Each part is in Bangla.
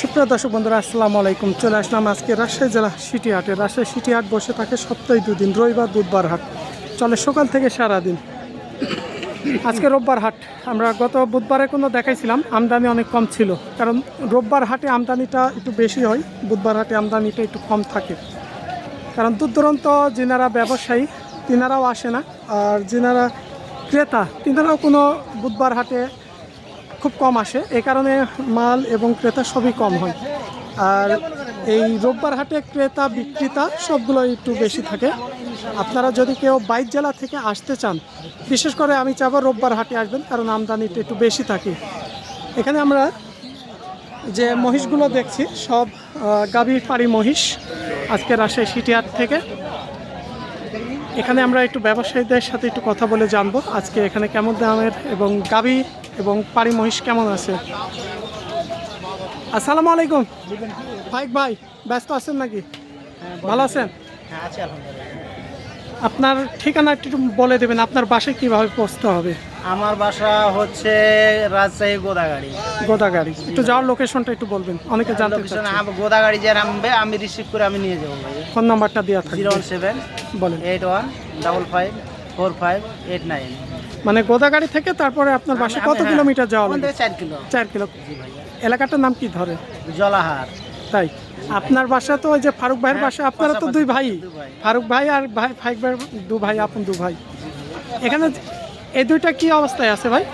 সুপ্রিয় দর্শক বন্ধুরা, আসসালামু আলাইকুম। চলে আসলাম আজকে রাজশাহী জেলা সিটি হাটে। রাজশাহী সিটি হাট বসে থাকে সপ্তাহে দুদিন, রবিবার, বুধবার হাট। চলে সকাল থেকে সারাদিন। আজকে রোববার হাট। আমরা গত বুধবারে কোনো দেখাইছিলাম, আমদানি অনেক কম ছিল। কারণ রোববার হাটে আমদানিটা একটু বেশি হয়, বুধবার হাটে আমদানিটা একটু কম থাকে। কারণ দূর দূরান্ত যিনারা ব্যবসায়ী, তিনারাও আসে না। আর যিনারা ক্রেতা, তিনারাও কোনো বুধবার হাটে খুব কম আসে। এ কারণে মাল এবং ক্রেতা সবই কম হয়। আর এই রোববার হাটে ক্রেতা বিক্রেতা সবগুলো একটু বেশি থাকে। আপনারা যদি কেউ বাইক জেলা থেকে আসতে চান বিশেষ করে আমি চাবো রোববার হাটে আসবেন কারণ আমদানিটা একটু বেশি থাকে। এখানে আমরা যে মহিষগুলো দেখছি সব আহ, গাভী পাড়ি মহিষ আজকে রাজশাহী সিটি হাট থেকে। এখানে আমরা একটু ব্যবসায়ীদের সাথে একটু কথা বলে জানব আজকে এখানে কেমন দামের এবং গাবি এবং পারি মহিষ কেমন আছে? আসসালামু আলাইকুম। ফাইক ভাই ব্যস্ত আছেন নাকি? ভালো আছেন? আপনার ঠিকানা একটু বলে দেবেন আপনার বাসায় কীভাবে পৌঁছতে হবে? আমার বাসা হচ্ছে রাজশাহী গোদাগাড়ি। গোদাগাড়ি। একটু যাওয়ার লোকেশনটা একটু বলবেন অনেকে জানতে লোকেশন গোদাগাড়ি যে নামবে আমি রিসিভ করে আমি নিয়ে যাব ভাই। ফোন নাম্বারটা দেওয়া থাকবে। জিরো ওয়ান সেভেন বলেন। Eight one double five four five eight nine. মানে গোদাগাড়ি থেকে তারপরে আপনার বাসা কত কিলোমিটার যাওয়া লাগে? চার কিলো। চার কিলো। এলাকাটার নাম কি ধরে? জলাহার। তাই। আপনার বাসা তো ওই যে ফারুক ভাইয়ের বাসা আপনারা তো দুই ভাই। ফারুক ভাই আর ভাই ফারুক ভাই দু ভাই আপন দু ভাই। এখানে এই দুইটা কি অবস্থায় আছে ভাই?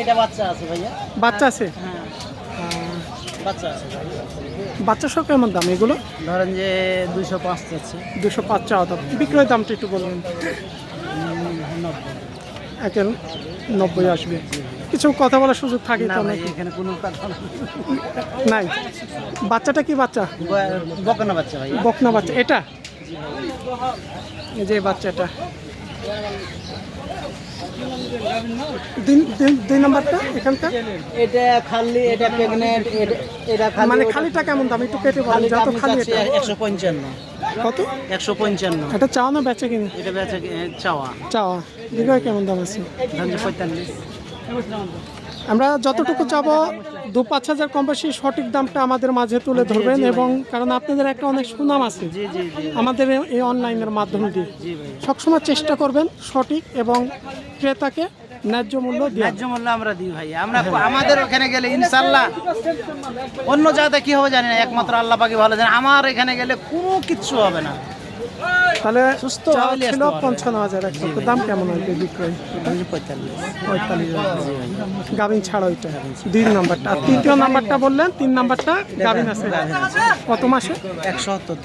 এটা বাচ্চা আছে ভাইয়া। বাচ্চা আছে? হ্যাঁ। বাচ্চা সব কেমন দাম এগুলো? ধরেন যে দুইশো পাঁচ চাচ্ছে দুশো পাঁচ চাওয়া দাম। বিক্রয় দামটা একটু বলবেন। একের নব্বই আসবে। কিছু কথা বলার সুযোগ থাকে তো এখানে কোনো নাই। বাচ্চাটা কি বাচ্চা? বকানা বাচ্চা ভাইয়া বকনা বাচ্চা। এটা? এই যে বাচ্চাটা। দুই- দুই- দুই নাম্বারটা এখানকার? এটা খালি এটা প্রেগনেন্ট এটা মানে খালিটা কেমন দাম? একটু কেটে বলেন যত খালি এটা। একশো পঞ্চান্ন। কত? একশো পঞ্চান্ন। এটা চাওয়া না বেচে কিনে? এটা বেচা চাওয়া। চাওয়া। বিক্রয় কেমন দাম আছে? পঁয়তাল্লিশ। আমরা যতটুকু যাব দু পাঁচ হাজার কম বেশি সঠিক দামটা আমাদের মাঝে তুলে ধরবেন এবং কারণ আপনাদের একটা অনেক সুনাম আছে। আমাদের এই- অনলাইনের মাধ্যম দিয়ে। সবসময় চেষ্টা করবেন সঠিক এবং ক্রেতাকে ন্যায্য মূল্য ন্যায্য মূল্য আমরা দিই ভাই। আমরা আমাদের ওখানে গেলে ইনশাল্লাহ অন্য জায়গাতে কি হবে জানি না একমাত্র আল্লাহ পাকি ভালো জানে। আমার এখানে গেলে কোনো কিচ্ছু হবে না। তাহলে সুস্থ চাওয়া ছিল পঞ্চান্ন হাজার একশো দাম কেমন হবে বিক্রয়? পঁয়তাল্লিশ পঁয়তাল্লিশ গাভিন ছাড়া ওইটা দুই নাম্বারটা। আর তৃতীয় নাম্বারটা বললেন তিন নাম্বারটা গাভিন আছে। কত মাসে? সত্তর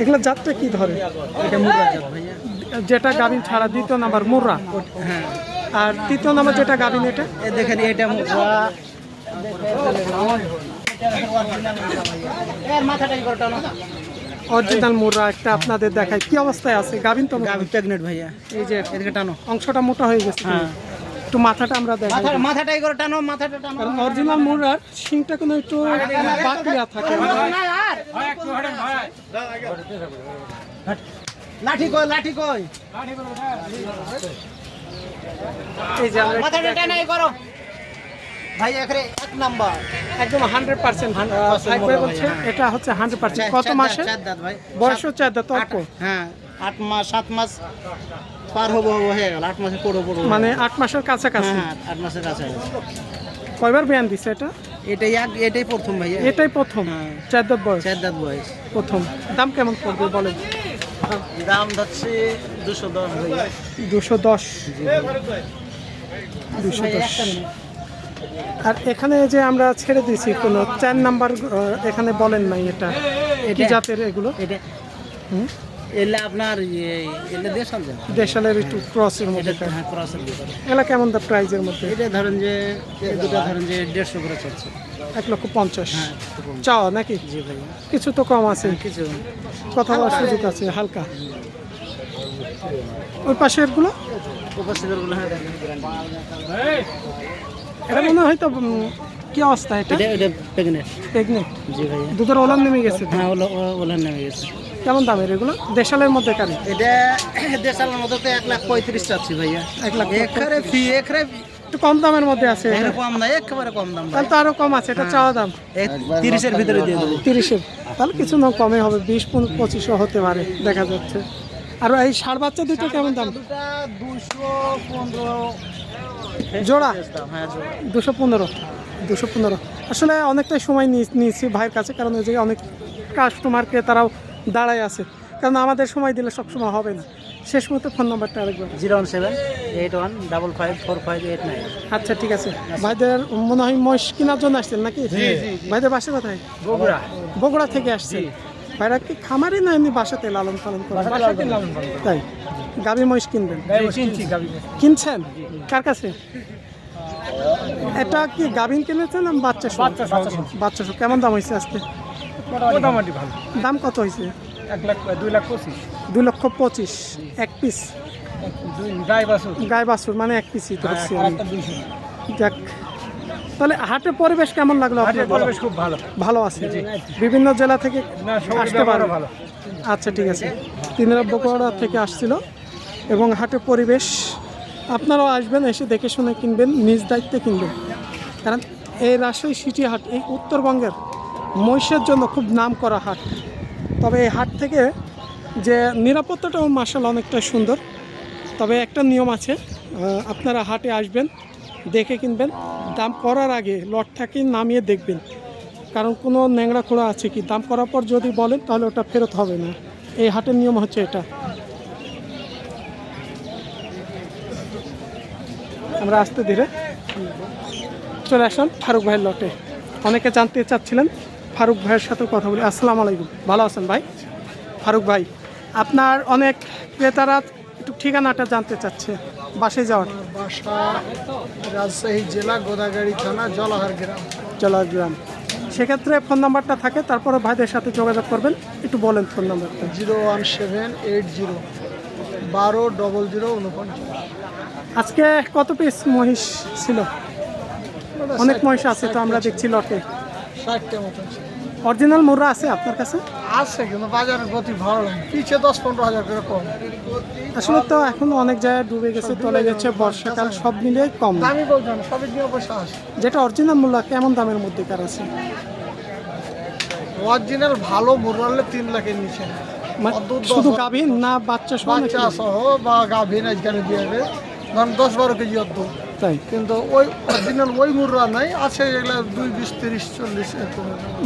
এগুলো যাত্রা কি ধরে? এটা যেটা গাভিন ছাড়া দ্বিতীয় নাম্বার মুর্রা। হ্যাঁ। আর তৃতীয় নাম্বার যেটা গাভিন এটা? দেখেন এটা মুরগা এর মাথাটাই করে টানো? অরিজিনাল মুর্রা একটা আপনাদের দেখায় কি অবস্থায় আছে? গাভিন তো প্রেগনেন্ট ভাইয়া। এই যে এদিকে টানো। অংশটা মোটা হয়ে গেছে। হ্যাঁ। একটু মাথাটা আমরা দেখাই। মাথা মাথাটাই করে টানো মাথাটা টানো। কারণ অরিজিনাল মুর্রার শিংটা কোনো একটু বাকলিয়া থাকে। লাঠি কই লাঠি কই? এই যে আমরা মাথাটা টানাই করো। ভাই এখানে এক নাম্বার। একদম হান্ড্রেড পার্সেন্ট বলছে এটা হচ্ছে হান্ড্রেড পার্সেন্ট কত মাসে? চার দাঁত ভাই। বয়স হচ্ছে এত আট- হ্যাঁ আট মাস সাত মাস পার হব হব হয়ে গেল আট মাসে পড়ো পড়ো মানে আট মাসের কাছাকাছি? হ্যাঁ আট মাসের কাছে কয়বার বিয়ান দিছে এটা? এটাই এক এটাই প্রথম ভাইয়া এটাই প্রথম? হ্যাঁ। চার দাঁত বয়স? চার দাঁত বয়স। প্রথম। দাম কেমন পড়বে বলেন? দাম ধরছে দুশো দশ দুশো দশ। দুশো দশ। আর এখানে যে আমরা ছেড়ে দিয়েছি কোনো চার নাম্বার এখানে বলেন নাই এটা কি জাতের এগুলো? এটা হুম? এলে আপনার ইয়ে, এলে দেশাল দেশালের একটু ক্রসের মধ্যে হ্যাঁ ক্রসের এগুলা কেমন দা প্রাইজের মধ্যে? এটা ধরেন যে দুটো ধরেন যে দেড়শো করে চলছে। এক লক্ষ পঞ্চাশ। হ্যাঁ চাওয়া নাকি? জি ভাইয়া কিছু তো কম আছে। কিছু। কথা বলার সুযোগ আছে হালকা। ওই পাশেরগুলো? উপস্থিতগুলো হ্যাঁ এটা মনে হয় তো কি অবস্থা এটা? এটা প্রেগনেন্ট প্রেগনেন্ট জি ভাইয়া। দুধের ওলান নেমে গেছে হ্যাঁ ওলা ওলার নেমে গেছে। কেমন দামের এগুলো? দেশালের মধ্যে কেন? এটা দেশালের মধ্যে তো এক লাখ পঁয়ত্রিশ চাচ্ছি ভাইয়া। এক লাখ এখানে ফি একটু কম দামের মধ্যে আছে এটা। কম নাই একেবারে কম দাম তাহলে তো আরও কম আছে এটা চাওয়া দাম। তিরিশের ভিতরে দিয়ে দেবো। তিরিশের। তাহলে কিছু না কমে হবে। বিশ পঁচিশও হতে পারে দেখা যাচ্ছে। আর এই ষাড় বাচ্চা দুটো কেমন দাম? দুশো পনেরো। জোড়া? হ্যাঁ দুশো পনেরো। দুশো পনেরো। আসলে অনেকটাই সময় নিয়ে- নিয়েছি ভাইয়ের কাছে কারণ ওই জায়গায় অনেক কাস্টমারকে তারাও দাঁড়ায় আছে। কারণ আমাদের সময় দিলে সবসময় হবে না। শেষ মতো ফোন নাম্বারটা আরেকবার zero one seven eight one double five four five eight nine. আচ্ছা ঠিক আছে। ভাইদের মনে হয় মহিষ কেনার জন্য আসছেন নাকি? ভাইদের বাসা কোথায়? বগুড়া। বগুড়া থেকে আসছেন। ভাইরা কি খামারি না এমনি বাসাতে লালন পালন করে তাই? গাভী মহিষ কিনবেন? কিনছেন? কার কাছে? এটা কি গাভিন কিনেছেন বাচ্চা? বাচ্চা। কেমন দাম হয়েছে আজকে? মোটামুটি ভালো। দাম কত হয়েছে? এক লাখ দুই লাখ পঁচিশ। দুই লক্ষ পঁচিশ এক পিস। গায়ে বাছুর। মানে এক পিসই ধরছি আমি যাক তাহলে হাটের পরিবেশ কেমন লাগল হাটের পরিবেশ খুব ভালো। ভালো আছে। বিভিন্ন জেলা থেকে আসতে পারে ভালো। আচ্ছা ঠিক আছে। তিনরা বকুড়া থেকে আসছিল। এবং হাটের পরিবেশ আপনারাও আসবেন এসে দেখে শুনে কিনবেন নিজ দায়িত্বে কিনবেন। কারণ এই রাজশাহী সিটি হাট এই উত্তরবঙ্গের মহিষের জন্য খুব নাম করা হাট। তবে এই হাট থেকে যে নিরাপত্তাটাও মার্শাল অনেকটা সুন্দর। তবে একটা নিয়ম আছে আপনারা হাটে আসবেন, দেখে কিনবেন। দাম করার আগে লটটাকে নামিয়ে দেখবেন। কারণ কোনো ন্যাংরা খোড়া আছে কি? দাম করার পর যদি বলেন, তাহলে ওটা ফেরত হবে না। এই হাটের নিয়ম হচ্ছে এটা। আমরা আসতে ধীরে চলে আসলাম ফারুক ভাইয়ের লটে। অনেকে জানতে চাচ্ছিলেন ফারুক ভাইয়ের সাথে কথা বলি। আসসালামু আলাইকুম। ভালো আছেন ভাই? ফারুক ভাই আপনার অনেক ক্রেতারা একটু ঠিকানাটা জানতে চাচ্ছে। বাসে যাওয়ার। বাসা রাজশাহী জেলা গোদাগাড়ি থানা জলাহার গ্রাম। জলাগ্রাম সেক্ষেত্রে ফোন নাম্বারটা থাকে তারপরে ভাইদের সাথে যোগাযোগ করবেন। একটু বলেন ফোন নাম্বারটা। Zero one seven eight zero বারো ডবল জিরো উনপঞ্চাশ। আজকে কত পিস মহিষ ছিল? অনেক মহিষ আছে তো আমরা দেখছি লটে। ষাটটা মতন ছিল। অরিজিনাল মুর্রা আছে আপনার কাছে? আছে কিন্তু বাজারের গতি ভালো না পিছে দশ পনেরো হাজার করে কম। আসলে তো এখন অনেক জায়গায় ডুবে গেছে তলে গেছে বর্ষাকাল সব মিলিয়ে কম। দামি বলছো না সবের দিকে পয়সা আছে। যেটা অরিজিনাল মূল্য কেমন দামের মধ্যে কার আছে? অরিজিনাল ভালো মুরালে তিন লাখের নিচে। মানে শুধু গাভীন না বাচ্চা সহ বাচ্চা সহ বা গাভীন আজকাল দিয়ে ধরেন দশ বারো কেজি অর্ধ তাই। কিন্তু ওই অরিজিনাল ওই মুররা নাই আছে এগুলা দুই বিশ তিরিশ চল্লিশ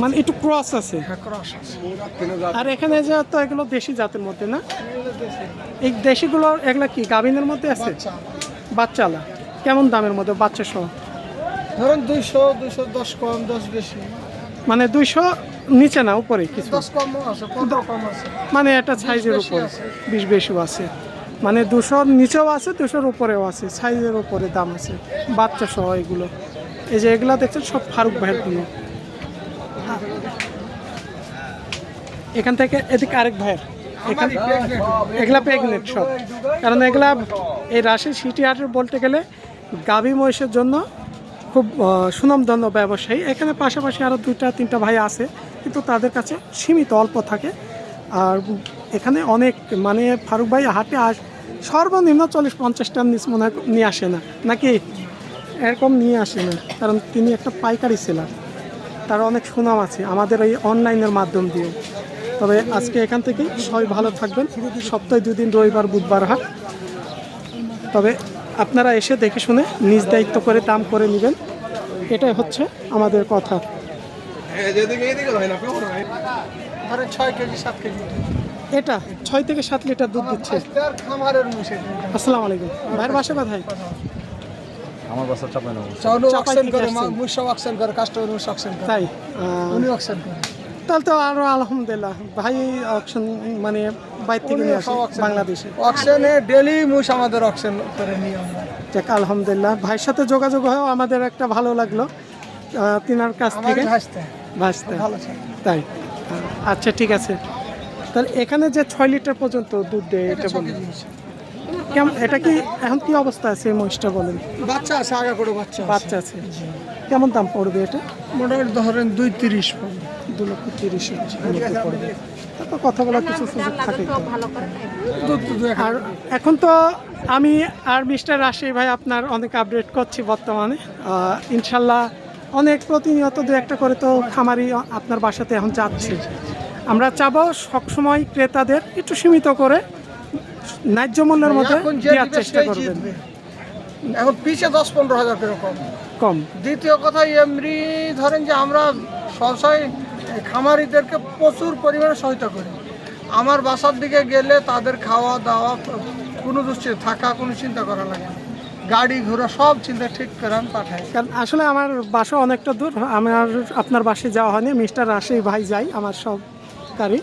মানে একটু ক্রস আছে। হ্যাঁ, ক্রস আছে। আর এখানে যে তো এগুলো দেশি জাতের মধ্যে না? এই দেশিগুলো এগুলো কি গাভিনের মধ্যে আছে? বাচ্চালা। কেমন দামের মধ্যে বাচ্চা সহ? ধরেন দুইশো দুইশো দশ কম দশ বেশি। মানে দুইশো নিচে না উপরে কিছু? দশ আছে পনেরো কম আছে। মানে একটা সাইজের উপরে। বিশ বেশিও আছে। মানে দুশোর নিচেও আছে, দুশোর উপরেও আছে, সাইজের উপরে দাম আছে, বাচ্চা সহ এগুলো। এই যে এগুলো দেখছেন, সব ফারুক ভাইয়েরগুলো। এখান থেকে এদিকে আরেক ভাইয়ের। এখান এগুলা প্রেগনেন্ট সব। কারণ এগুলা এই রাশি সিটি হাটের বলতে গেলে গাভী মহিষের জন্য খুব সুনামধন্য ব্যবসায়ী। এখানে পাশাপাশি আরও দুইটা, তিনটা ভাই আছে, কিন্তু তাদের কাছে সীমিত অল্প থাকে। আর এখানে অনেক মানে ফারুক ভাই হাটে আস সর্বনিম্ন চল্লিশ পঞ্চাশটার নিচ মনে হয় নিয়ে আসে না। নাকি এরকম নিয়ে আসে না কারণ তিনি একটা পাইকারি সেলার তার অনেক সুনাম আছে আমাদের এই অনলাইনের মাধ্যম দিয়ে তবে আজকে এখান থেকে সবাই ভালো থাকবেন। সপ্তাহে দুদিন রবিবার বুধবার হাট তবে আপনারা এসে দেখে শুনে নিজ দায়িত্ব করে দাম করে নেবেন। এটাই হচ্ছে আমাদের কথা। ধরেন ছয় কেজি সাত কেজি। এটা? ছয় থেকে সাত লিটার দুধ দিচ্ছে। আসসালামু আলাইকুম। ভাইয়ের বাসা কোথায়? চাউলও চাপাই অকশন থেকে করে আসছেন। মুসা অকশন করে কাস্টমার অকশন করে তাই উনি অকশন করে তাহলে তো আরও আলহামদুলিল্লাহ। ভাই অপশন মানে বাইর থেকে নিয়ে আসে বাংলাদেশে। অকশনে ডেলি মুস আমাদের অকশন করে নিয়ে আমরা। যাক আলহামদুলিল্লাহ। ভাইয়ের সাথে যোগাযোগ হয়েও আমাদের একটা ভালো লাগল। তিনার কাছ আমার থেকে ভাসতে। ভালো ছিল তাই আচ্ছা ঠিক আছে। তাহলে এখানে যে ছয় লিটার পর্যন্ত দুধ দেয় এটা বলুন। কেমন এটা কি এখন কি অবস্থা আছে এই মহিষটা বলেন? বাচ্চা আছে আগা করে বাচ্চা বাচ্চা আছে। কেমন দাম পড়বে এটা? মোটামুটি ধরেন দুই তিরিশ পড়বে। দু লক্ষ তিরিশ পড়বে। তারপর কথা বলার কিছু সুযোগ থাকে তো। দুধ দুধ আর এখন তো আমি আর মিস্টার রাশি ভাই আপনার অনেক আপডেট করছি বর্তমানে। ইনশাল্লাহ অনেক প্রতিনিয়ত দু একটা করে তো খামারি আপনার বাসাতে এখন যাচ্ছে। আমরা চাবো সবসময় ক্রেতাদের একটু সীমিত করে ন্যায্য মূল্যের মধ্যে দেওয়ার চেষ্টা করবেন। এখন পিছে দশ পনেরো হাজার করে কম। কম। দ্বিতীয় কথা এমনি ধরেন যে আমরা সবসময় খামারিদেরকে প্রচুর পরিমাণে সহায়তা করি। আমার বাসার দিকে গেলে তাদের খাওয়া দাওয়া কোনো দুশ্চিন্তা থাকা কোনো চিন্তা করা লাগে না। গাড়ি ঘোড়া সব চিন্তা ঠিক করে আমি পাঠাই। কারণ আসলে আমার বাসা অনেকটা দূর আমার আপনার বাসায় যাওয়া হয়নি মিস্টার রাশি ভাই যাই আমার সব গাড়ি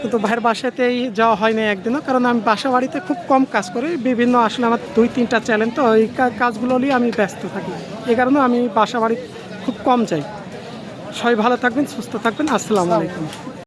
কিন্তু ভাইয়ের বাসাতেই যাওয়া হয়নি একদিনও, কারণ আমি বাসা বাড়িতে খুব কম কাজ করি। বিভিন্ন আসলে আমার দুই, তিনটা চ্যানেল, তো এই কাজগুলো নিয়ে আমি ব্যস্ত থাকি। এই কারণে আমি বাসা বাড়ি খুব কম যাই। সবাই ভালো থাকবেন, সুস্থ থাকবেন। আসসালামু আলাইকুম।